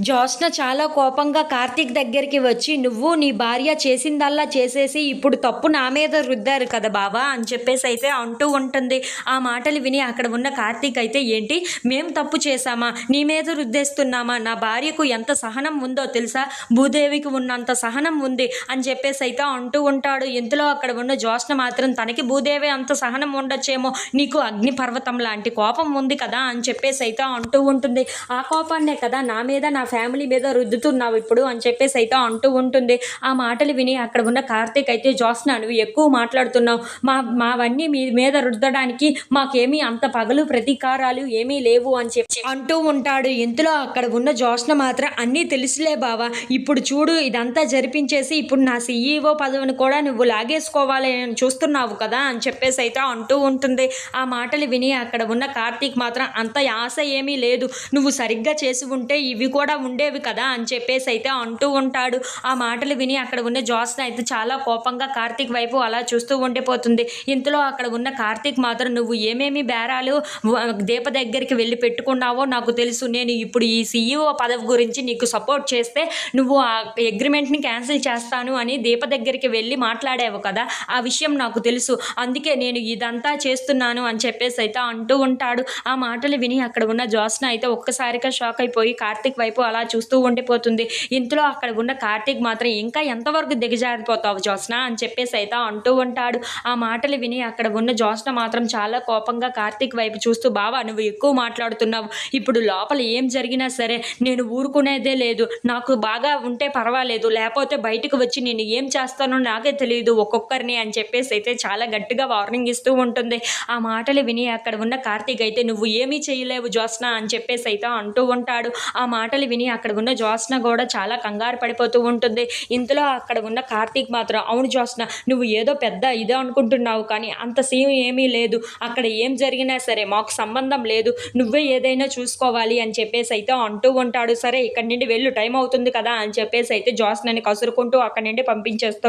జోస్న చాలా కోపంగా కార్తీక్ దగ్గరికి వచ్చి నువ్వు నీ భార్య చేసిందల్లా చేసేసి ఇప్పుడు తప్పు నా మీద రుద్దారు కదా బావా? అని చెప్పేసి అయితే అంటూ ఉంటుంది. ఆ మాటలు విని అక్కడ ఉన్న కార్తీక్ అయితే ఏంటి? మేం తప్పు చేశామా? నీ మీద రుద్దేస్తున్నామా? నా భార్యకు ఎంత సహనం ఉందో తెలుసా? భూదేవికి ఉన్నంత సహనం ఉంది అని చెప్పేసి అయితే అంటూ ఉంటాడు. ఇంతలో అక్కడ ఉన్న జోస్న మాత్రం తనకి భూదేవి అంత సహనం ఉండొచ్చేమో? నీకు అగ్ని పర్వతం లాంటి కోపం ఉంది కదా? అని చెప్పేసి అయితే అంటూ ఉంటుంది. ఆ కోపాన్నే కదా నా మీద నా ఫ్యామిలీ మీద రుద్దుతున్నావు ఇప్పుడు అని చెప్పేసి అయితే అంటూ ఉంటుంది. ఆ మాటలు విని అక్కడ ఉన్న కార్తీక్ అయితే జోస్నా నువ్వు ఎక్కువ మాట్లాడుతున్నావు. మా మావన్నీ మీ మీద రుద్దడానికి మాకేమీ అంత పగలు ప్రతీకారాలు ఏమీ లేవు అని చెప్పి అంటూ ఉంటాడు. ఇంతలో అక్కడ ఉన్న జోస్న మాత్రం అన్నీ తెలుసులే బావా. ఇప్పుడు చూడు ఇదంతా జరిపించేసి ఇప్పుడు నా సీఈఓ పదవిని కూడా నువ్వు లాగేసుకోవాలి అని చూస్తున్నావు కదా అని చెప్పేసి అయితే అంటూ ఉంటుంది. ఆ మాటలు విని అక్కడ ఉన్న కార్తీక్ మాత్రం అంత ఆశ ఏమీ లేదు. నువ్వు సరిగ్గా చేసి ఉంటే ఇవి కూడా ఉండేవి కదా అని చెప్పేసి అయితే అంటూ ఉంటాడు. ఆ మాటలు విని అక్కడ ఉన్న జ్యోత్స్న అయితే చాలా కోపంగా కార్తీక్ వైపు అలా చూస్తూ ఉండిపోతుంది. ఇంతలో అక్కడ ఉన్న కార్తీక్ మాత్రం నువ్వు ఏమేమి బేరాలు దీప దగ్గరికి వెళ్ళి పెట్టుకున్నావో నాకు తెలుసు. నేను ఇప్పుడు ఈ సీఈఓ పదవి గురించి నీకు సపోర్ట్ చేస్తే నువ్వు ఆ అగ్రిమెంట్ని క్యాన్సిల్ చేస్తాను అని దీప దగ్గరికి వెళ్ళి మాట్లాడావు కదా. ఆ విషయం నాకు తెలుసు. అందుకే నేను ఇదంతా చేస్తున్నాను అని చెప్పేసి అయితే అంటూ ఉంటాడు. ఆ మాటలు విని అక్కడ ఉన్న జ్యోత్స్న అయితే ఒక్కసారిగా షాక్ అయిపోయి కార్తీక్ వైపు అలా చూస్తూ ఉండిపోతుంది. ఇంతలో అక్కడ ఉన్న కార్తీక్ మాత్రం ఇంకా ఎంతవరకు దిగజారిపోతావు జ్యోత్స్న అని చెప్పేసి అయితే అంటూ ఉంటాడు. ఆ మాటలు విని అక్కడ ఉన్న జ్యోత్స్న మాత్రం చాలా కోపంగా కార్తీక్ వైపు చూస్తూ బావా నువ్వు ఎక్కువ మాట్లాడుతున్నావు. ఇప్పుడు లోపల ఏం జరిగినా సరే నేను ఊరుకునేదే లేదు. నాకు బాగా ఉంటే పర్వాలేదు. లేకపోతే బయటకు వచ్చి నేను ఏం చేస్తానో నాకే తెలియదు ఒక్కొక్కరిని అని చెప్పేసి అయితే చాలా గట్టిగా వార్నింగ్ ఇస్తూ ఉంటుంది. ఆ మాటలు విని అక్కడ ఉన్న కార్తీక్ అయితే నువ్వు ఏమీ చేయలేవు జ్యోత్స్న అని చెప్పేసి అయితే అంటూ ఉంటాడు. ఆ మాటలు విని అక్కడ ఉన్న జ్యోత్స్న కూడా చాలా కంగారు పడిపోతూ ఉంటుంది. ఇంతలో అక్కడ ఉన్న కార్తీక్ మాత్రం అవును జ్యోత్స్న నువ్వు ఏదో పెద్ద ఇదే అనుకుంటున్నావు కానీ అంత సీన్ ఏమీ లేదు. అక్కడ ఏం జరిగినా సరే మాకు సంబంధం లేదు. నువ్వే ఏదైనా చూసుకోవాలి అని చెప్పేసి అయితే అంటూ ఉంటాడు. సరే ఇక్కడి నుండి వెళ్ళు టైం అవుతుంది కదా అని చెప్పేసి అయితే జ్యోత్స్నని కసురుకుంటూ అక్కడి నుండి పంపించేస్తాడు.